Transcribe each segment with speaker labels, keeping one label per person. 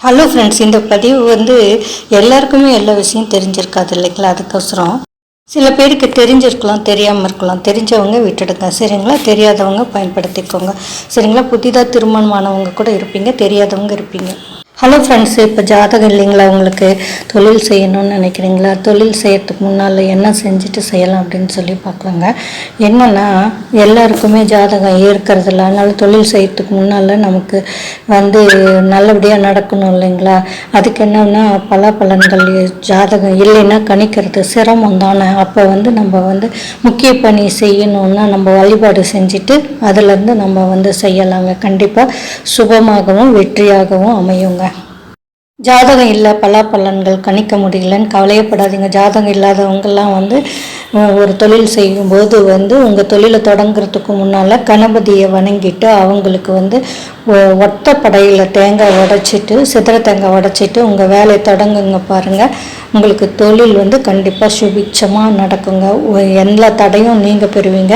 Speaker 1: Hello friends இந்த பதிவு வந்து எல்லாருக்குமே எல்லா விஷயம் தெரிஞ்சிருக்காது இல்லைங்களா? அதுக்கோசரம் சில பேருக்கு தெரிஞ்சிருக்கலாம் தெரியாமல் இருக்கலாம். தெரிஞ்சவங்க விட்டுடுங்க. சரிங்களா? தெரியாதவங்க பயன்படுத்திக்கோங்க. சரிங்களா? புதிதாக திருமணமானவங்க கூட இருப்பீங்க தெரியாதவங்க இருப்பீங்க. ஹலோ ஃப்ரெண்ட்ஸ் இப்போ ஜாதகம் இல்லைங்களா? உங்களுக்கு தொழில் செய்யணும்னு நினைக்கிறீங்களா? தொழில் செய்யறதுக்கு முன்னால் என்ன செஞ்சுட்டு செய்யலாம் அப்படின்னு சொல்லி பார்க்கலாங்க. என்னென்னா எல்லாருக்குமே ஜாதகம் ஏற்கிறதில்ல அதனால தொழில் செய்யறதுக்கு முன்னால் நமக்கு வந்து நல்லபடியாக நடக்கணும் இல்லைங்களா? அதுக்கு என்னென்னா பல பலன்கள் ஜாதகம் இல்லைன்னா கணிக்கிறது சிரமம் தானே. அப்போ வந்து நம்ம வந்து முக்கிய பணி செய்யணும்னா நம்ம வழிபாடு செஞ்சுட்டு அதுலேருந்து நம்ம வந்து செய்யலாங்க. கண்டிப்பாக சுபமாகவும் வெற்றியாகவும் அமையுங்க. ஜாதகம் இல்லை பலாப்பலன்கள் கணிக்க முடியலன்னு கவலையப்படாதீங்க. ஜாதகம் இல்லாதவங்கெல்லாம் வந்து ஒரு தொழில் செய்யும்போது வந்து உங்கள் தொழிலை தொடங்குறதுக்கு முன்னால் கணபதியை வணங்கிட்டு அவங்களுக்கு வந்து ஒ- ஒத்த படையில் தேங்காய் உடைச்சிட்டு சித்திர தேங்காய் உடைச்சிட்டு உங்கள் வேலையை தொடங்குங்க பாருங்கள் உங்களுக்கு தொழில் வந்து கண்டிப்பாக சுபிட்சமாக நடக்குங்க. எல்லா தடையும் நீங்கள் பெறுவீங்க.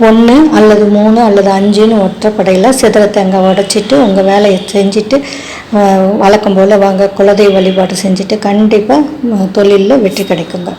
Speaker 1: ஒன்று அல்லது மூணு அல்லது அஞ்சுன்னு ஒற்றைப்படையில் சித்திர தேங்காய் உடைச்சிட்டு உங்கள் வேலையை செஞ்சுட்டு வழக்கம் போல் வாங்க குலதெய்வ வழிபாடு செஞ்சுட்டு கண்டிப்பாக தொழிலில் வெற்றி கிடைக்குங்க.